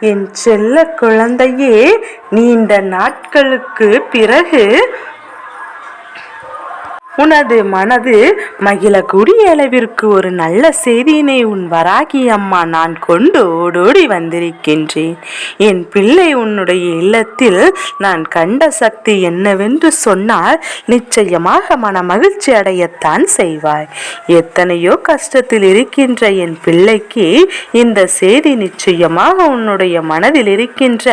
என் செல்ல குழந்தையே நீண்ட நாட்களுக்கு பிறகு உனது மனது மகிழக்கூடிய அளவிற்கு ஒரு நல்ல செய்தியினை உன் வராகி அம்மா நான் கொண்டு ஓடோடி வந்திருக்கின்றேன். என் பிள்ளை உன்னுடைய இல்லத்தில் நான் கண்ட சக்தி என்னவென்று சொன்னால் நிச்சயமாக மன மகிழ்ச்சி அடையத்தான் செய்வாய். எத்தனையோ கஷ்டத்தில் இருக்கின்ற என் பிள்ளைக்கு இந்த செய்தி நிச்சயமாக உன்னுடைய மனதில் இருக்கின்ற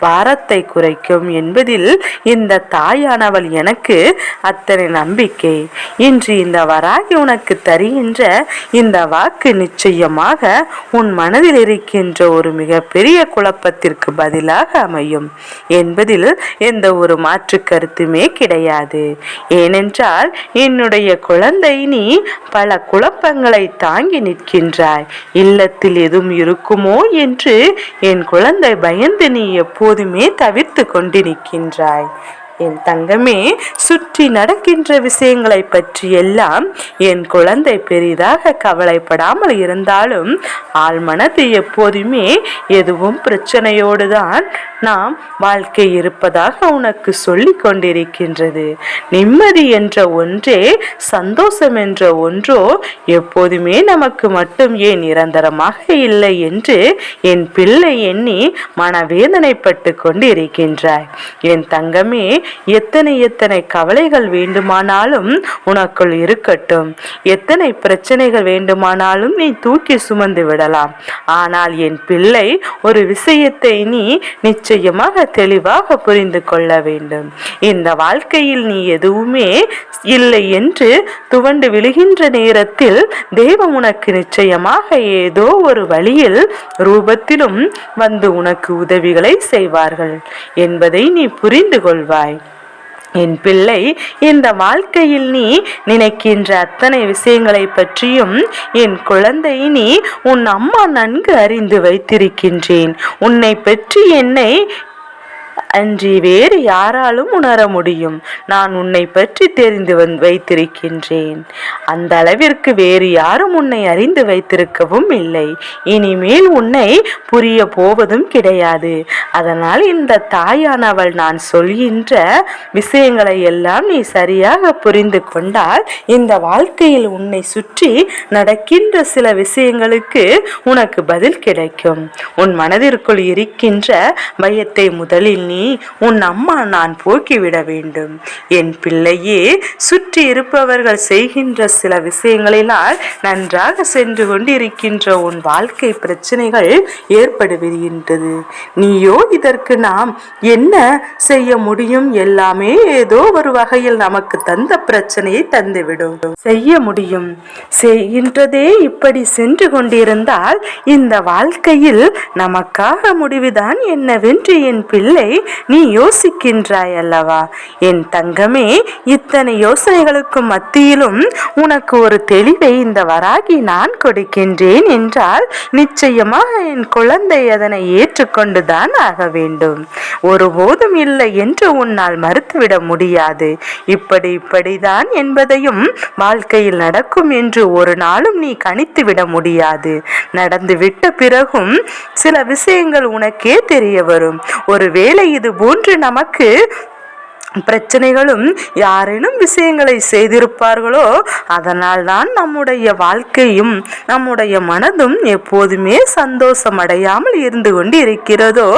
பாரத்தை குறைக்கும் என்பதில் இந்த தாயானவள் எனக்கு அத்தனை நம்பிக்கை இன்று இந்த வராகி உனக்கு தருகின்ற இந்த வாக்கு நிச்சயமாக உன் மனதில் இருக்கின்ற ஒரு மிகப்பெரிய குழப்பத்திற்கு பதிலாக அமையும். என்பதில் எந்த ஒரு மாற்று கருத்துமே கிடையாது. ஏனென்றால் என்னுடைய குழந்தை நீ பல குழப்பங்களை தாங்கி நிற்கின்றாய். இல்லத்தில் எதுவும் இருக்குமோ என்று என் குழந்தை பயந்து நீ எப்போதுமே தவிர்த்து கொண்டு நிற்கின்றாய். என் தங்கமே சுற்றி நடக்கின்ற விஷயங்களை பற்றி எல்லாம் என் குழந்தை பெரிதாக கவலைப்படாமல் இருந்தாலும் ஆள் மனது எப்போதுமே எதுவும் பிரச்சனையோடு தான் நாம் வாழ்க்கை இருப்பதாக உனக்கு சொல்லி கொண்டிருக்கின்றது. நிம்மதி என்ற ஒன்றே சந்தோஷம் என்ற ஒன்றோ எப்போதுமே நமக்கு மட்டும் ஏன் நிரந்தரமாக இல்லை என்று என் பிள்ளை எண்ணி மனவேதனைப்பட்டு கொண்டு இருக்கின்றாய் என் தங்கமே எத்தனை எத்தனை கவலைகள் வேண்டுமானாலும் உனக்குள் இருக்கட்டும். எத்தனை பிரச்சனைகள் வேண்டுமானாலும் நீ தூக்கி சுமந்து விடலாம். ஆனால் என் பிள்ளை ஒரு விஷயத்தை நீ நிச்சயமாக தெளிவாக புரிந்து கொள்ள வேண்டும். இந்த வாழ்க்கையில் நீ எதுவுமே இல்லை என்று துவண்டு விழுகின்ற நேரத்தில் தெய்வம் உனக்கு நிச்சயமாக ஏதோ ஒரு வழியில் ரூபத்திலும் வந்து உனக்கு உதவிகளை செய்வார்கள் என்பதை நீ புரிந்து கொள்வாய். என் பிள்ளை இந்த வாழ்க்கையில் நீ நினைக்கின்ற அத்தனை விஷயங்களை பற்றியும் என் குழந்தை நீ உன் அம்மா நன்கு அறிந்து வைத்திருக்கின்றேன். உன்னை பற்றி என்னை அன்றி வேறு யாராலும் உணர முடியும். நான் உன்னை பற்றி தெரிந்து வந் வைத்திருக்கின்றேன். அந்த அளவிற்கு வேறு யாரும் உன்னை அறிந்து வைத்திருக்கவும் இல்லை. இனிமேல் உன்னை புரிய போவதும் கிடையாது. அதனால் இந்த தாயானவள் நான் சொல்கின்ற விஷயங்களை எல்லாம் நீ சரியாக புரிந்து கொண்டால் இந்த வாழ்க்கையில் உன்னை சுற்றி நடக்கின்ற சில விஷயங்களுக்கு உனக்கு பதில் கிடைக்கும். உன் மனதிற்குள் இருக்கின்ற பயத்தை முதலில் நீ உன் அம்மா நான் போக்கிவிட வேண்டும். என் பிள்ளையே சுற்றி இருப்பவர்கள் செய்கின்ற சில விஷயங்களினால் நன்றாக சென்று கொண்டிருக்கின்ற உன் வாழ்க்கை பிரச்சனைகள் ஏற்படுகின்றது. நீயோ இதற்கு நாம் என்ன செய்ய முடியும்? எல்லாமே ஏதோ ஒரு வகையில் நமக்கு தந்த பிரச்சனையை தந்துவிடும். செய்ய முடியும். செய்கின்றதே இப்படி சென்று கொண்டிருந்தால் இந்த வாழ்க்கையில் நமக்காக முடிவுதான் என்னவென்று என் பிள்ளை நீ யோசிக்கின்றாய் அல்லவா? என் தங்கமே இத்தனை யோசனைகளுக்கு மத்தியிலும் உனக்கு ஒரு தெளிவை இந்த வராகி நான் கொடுக்கின்றேன் என்றால் நிச்சயமாக என் குழந்தை அதனை ஏற்றுக்கொண்டுதான் ஆக வேண்டும். ஒருபோதும் இல்லை என்று உன்னால் மறுத்துவிட முடியாது. இப்படி இப்படிதான் என்பதையும் வாழ்க்கையில் நடக்கும் என்று ஒரு நாளும் நீ கணித்து விட முடியாது. நடந்து விட்ட பிறகும் சில விஷயங்கள் உனக்கே தெரிய வரும். ஒரு வேலை இது போன்று நமக்கு பிரச்சனைகளும் யாரேனும் விஷயங்களை செய்திருப்பார்களோ அதனால் தான் நம்முடைய வாழ்க்கையும் நம்முடைய மனதும் எப்போதுமே சந்தோஷம் அடையாமல் இருந்து கொண்டு இருக்கிறதோ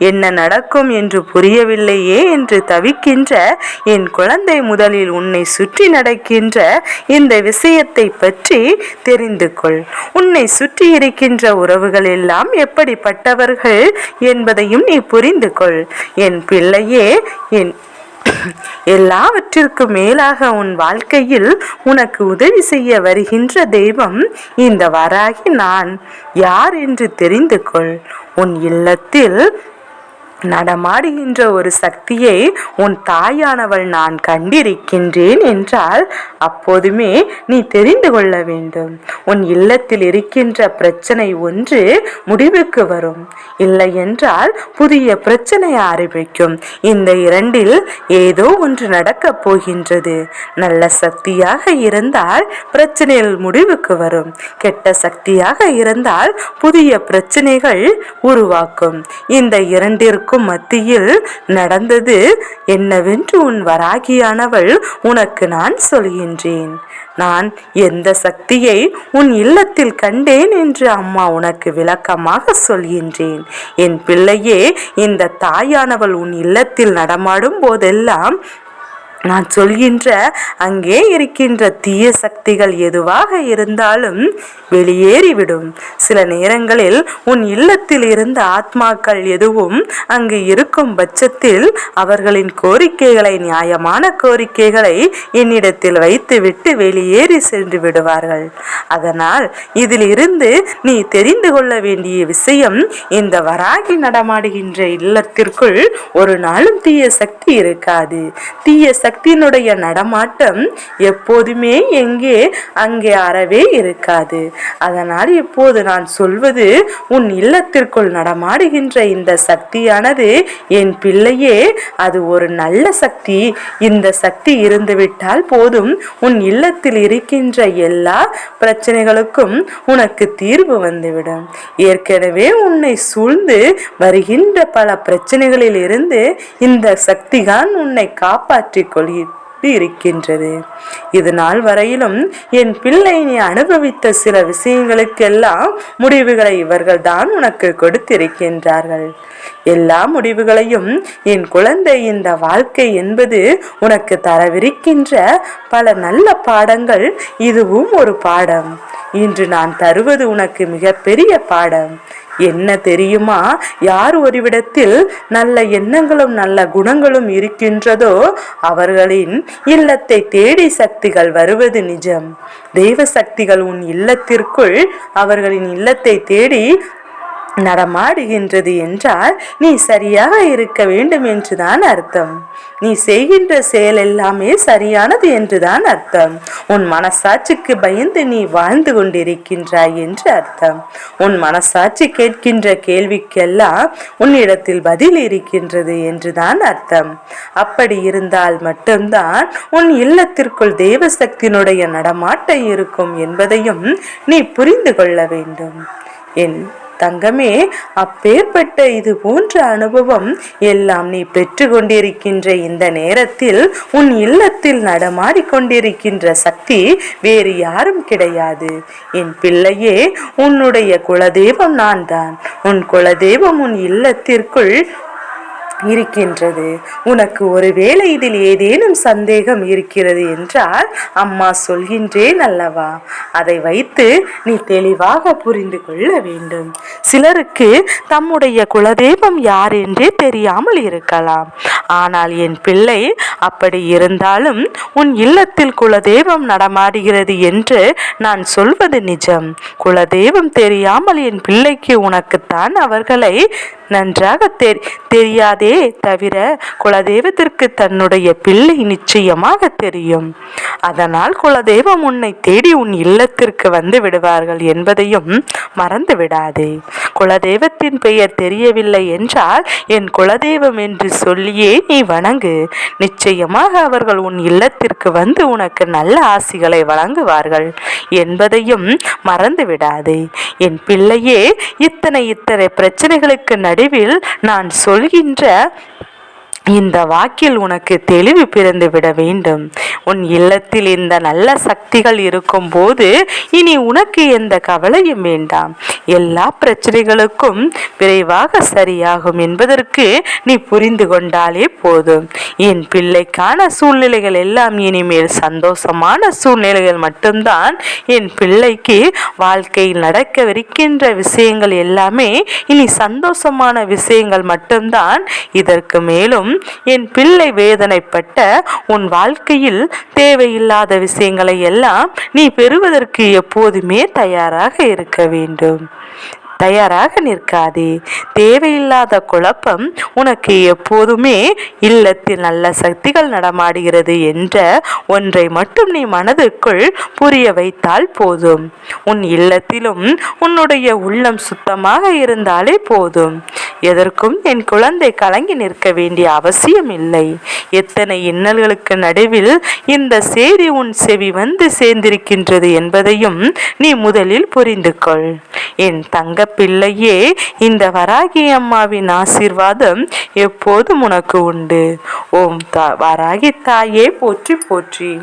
என்ன நடக்கும் என்று புரியவில்லையே என்று தவிக்கின்ற என் குழந்தை முதலில் உன்னை சுற்றி நடக்கின்ற இந்த விஷயத்தை பற்றி தெரிந்து கொள். உன்னை சுற்றி இருக்கின்ற உறவுகள் எல்லாம் எப்படிப்பட்டவர்கள் என்பதையும் நீ புரிந்து கொள். என் பிள்ளையே என் எல்லாவற்றிற்கும் மேலாக உன் வாழ்க்கையில் உனக்கு உதவி செய்ய வருகின்ற தெய்வம் இந்த வராகி நான். யார் என்று தெரிந்து கொள். உன் இல்லத்தில் நடமாடுகின்ற ஒரு சக்தியை உன் தாயானவள் நான் கண்டிருக்கின்றேன் என்றால் அப்போதுமே நீ தெரிந்து கொள்ள வேண்டும். உன் இல்லத்தில் இருக்கின்ற பிரச்சனை ஒன்று முடிவுக்கு வரும். இல்லை என்றால் புதிய பிரச்சனை ஆரம்பிக்கும். இந்த இரண்டில் ஏதோ ஒன்று நடக்கப் போகின்றது. நல்ல சக்தியாக இருந்தால் பிரச்சனைகள் முடிவுக்கு வரும். கெட்ட சக்தியாக இருந்தால் புதிய பிரச்சனைகள் உருவாக்கும். இந்த இரண்டிற்கும் இருவருக்கும் மத்தியில் நடந்தது என்னவென்று உன் வராகியானவள் உனக்கு நான் சொல்கின்றேன். நான் எந்த சக்தியை உன் இல்லத்தில் கண்டேன் என்று அம்மா உனக்கு விளக்கமாக சொல்கின்றேன். என் பிள்ளையே இந்த தாயானவள் உன் இல்லத்தில் நடமாடும் போதெல்லாம் நான் சொல்கின்ற அங்கே இருக்கின்ற தீய சக்திகள் எதுவாக இருந்தாலும் வெளியேறிவிடும். சில நேரங்களில் உன் இல்லத்தில் இருந்த ஆத்மாக்கள் எதுவும் அங்கு இருக்கும் பட்சத்தில் அவர்களின் கோரிக்கைகளை நியாயமான கோரிக்கைகளை என்னிடத்தில் வைத்துவிட்டு வெளியேறி சென்று விடுவார்கள். அதனால் இதில் இருந்து நீ தெரிந்து கொள்ள வேண்டிய விஷயம் இந்த வராகி நடமாடுகின்ற இல்லத்திற்குள் ஒரு நாளும் தீய சக்தி இருக்காது. தீய சக்தி பக்தியினுடைய நடமாட்டம் எப்போதுமே எங்கே? அங்கே அறவே இருக்காது. அதனால் இப்போது நான் சொல்வது உன் இல்லத்திற்குள் நடமாடுகின்ற இந்த சக்தியானது என் பிள்ளையே அது ஒரு நல்ல சக்தி. இந்த சக்தி இருந்துவிட்டால் போதும். உன் இல்லத்தில் இருக்கின்ற எல்லா பிரச்சனைகளுக்கும் உனக்கு தீர்வு வந்துவிடும். ஏற்கனவே உன்னை சூழ்ந்து வருகின்ற பல பிரச்சனைகளில் இருந்து இந்த சக்திதான் உன்னை காப்பாற்றிக் கொள்கிறது இருக்கின்றது இது நாள் வரையிலும் என் பிள்ளை நீ அனுபவித்த சில விஷயங்களுக்கெல்லாம் முடிவுகளை இவர்கள் தான் உனக்கு கொடுத்திருக்கின்றார்கள். எல்லா முடிவுகளையும் என் குழந்தை இந்த வாழ்க்கை என்பது உனக்கு தரவிருக்கின்ற பல நல்ல பாடங்கள் இதுவும் ஒரு பாடம். இன்று நான் தருவது உனக்கு மிகப்பெரிய பாடம். என்ன தெரியுமா? யார் ஒருவிடத்தில் நல்ல எண்ணங்களும் நல்ல குணங்களும் இருக்கின்றதோ அவர்களின் இல்லத்தை தேடி சக்திகள் வருவது நிஜம். தெய்வ சக்திகள் உன் இல்லத்திற்குள் அவர்களின் இல்லத்தை தேடி நடமாடுகின்றது என்றால் நீ சரியாக இருக்க வேண்டும் என்றுதான் அர்த்தம். நீ செய்கின்ற செயல் எல்லாமே சரியானது என்றுதான் அர்த்தம். உன் மனசாட்சிக்கு பயந்து நீ வாழ்ந்து கொண்டிருக்கின்றாய் என்று அர்த்தம். உன் மனசாட்சி கேட்கின்ற கேள்விக்கெல்லாம் உன்னிடத்தில் பதில் இருக்கின்றது என்றுதான் அர்த்தம். அப்படி இருந்தால் மட்டும்தான் உன் இல்லத்திற்குள் தேவசக்தியினுடைய நடமாட்டம் இருக்கும் என்பதையும் நீ புரிந்து கொள்ள வேண்டும். என் தங்கமே அப்பேற்பட்ட இது போன்ற அனுபவம் எல்லாம் நீ பெற்று கொண்டிருக்கின்ற இந்த நேரத்தில் உன் இல்லத்தில் நடமாடிக்கொண்டிருக்கின்ற சக்தி வேறு யாரும் கிடையாது. என் பிள்ளையே உன்னுடைய குலதெய்வம் நான் தான் உன் குலதெய்வம் உன் இல்லத்திற்குள் இருக்கின்றது. உனக்கு ஒருவேளை இதில் ஏதேனும் சந்தேகம் இருக்கிறது என்றால் அம்மா சொல்கின்றேன் அல்லவா? அதை வைத்து நீ தெளிவாக புரிந்து கொள்ள வேண்டும். சிலருக்கு தம்முடைய குலதெய்வம் யார் என்றே தெரியாமல் இருக்கலாம். ஆனால் என் பிள்ளை அப்படி இருந்தாலும் உன் இல்லத்தில் குலதெய்வம் நடமாடுகிறது என்று நான் சொல்வது நிஜம். குலதெய்வம் தெரியாமல் என் பிள்ளைக்கு உனக்குத்தான் அவர்களை நன்றாக தெரியாதே தவிர குலதெய்வத்திற்கு தன்னுடைய பிள்ளை நிச்சயமாக தெரியும். அதனால் குலதெய்வம் உன்னை தேடி உன் இல்லத்திற்கு வந்து விடுவார்கள் என்பதையும் மறந்து விடாதே குலதெய்வத்தின் பெயர் தெரியவில்லை என்றால் என் குலதெய்வம் என்று சொல்லியே நீ வணங்கு. நிச்சயமாக அவர்கள் உன் இல்லத்திற்கு வந்து உனக்கு நல்ல ஆசிகளை வழங்குவார்கள் என்பதையும் மறந்து விடாதே என் பிள்ளையே இத்தனை இத்தனை பிரச்சனைகளுக்கு நடுவில் நான் சொல்கின்ற இந்த வாக்கில் உனக்கு தெளிவு பிறந்து விட வேண்டும். உன் இல்லத்தில் இந்த நல்ல சக்திகள் இருக்கும் போது இனி உனக்கு எந்த கவலையும் வேண்டாம். எல்லா பிரச்சனைகளுக்கும் விரைவாக சரியாகும் என்பதற்கு நீ புரிந்து கொண்டாலே போதும். என் பிள்ளைக்கான சூழ்நிலைகள் எல்லாம் இனிமேல் சந்தோஷமான சூழ்நிலைகள் மட்டும்தான். என் பிள்ளைக்கு வாழ்க்கையில் நடக்கவிருக்கின்ற விஷயங்கள் எல்லாமே இனி சந்தோஷமான விஷயங்கள் மட்டும்தான். இதற்கு மேலும் என் பிள்ளை வேதனைப்பட்ட உன் வாழ்க்கையில் தேவையில்லாத விஷயங்களை எல்லாம் நீ பெறுவதற்கு எப்போதுமே தயாராக இருக்க வேண்டும். தயாராக நிற்காதே. தேவையில்லாத குழப்பம் உனக்கு எப்போதுமே இல்லத்தில் நல்ல சக்திகள் நடமாடுகிறது என்ற ஒன்றை மட்டும் நீ மனதுக்குள் புரிய வைத்தால் போதும். உன் இல்லத்திலும் உன்னுடைய உள்ளம் சுத்தமாக இருந்தாலே போதும். எதற்கும் என் குழந்தை கலங்கி நிற்க வேண்டிய அவசியம் இல்லை. எத்தனை இன்னல்களுக்கு நடுவில் இந்த செய்தி உன் செவி வந்து சேர்ந்திருக்கின்றது என்பதையும் நீ முதலில் புரிந்து கொள் என் தங்க பிள்ளையே இந்த வராகி அம்மாவின் ஆசிர்வாதம் எப்போதும் உனக்கு உண்டு. ஓம் தா வராகி தாயே போற்றி போற்றி.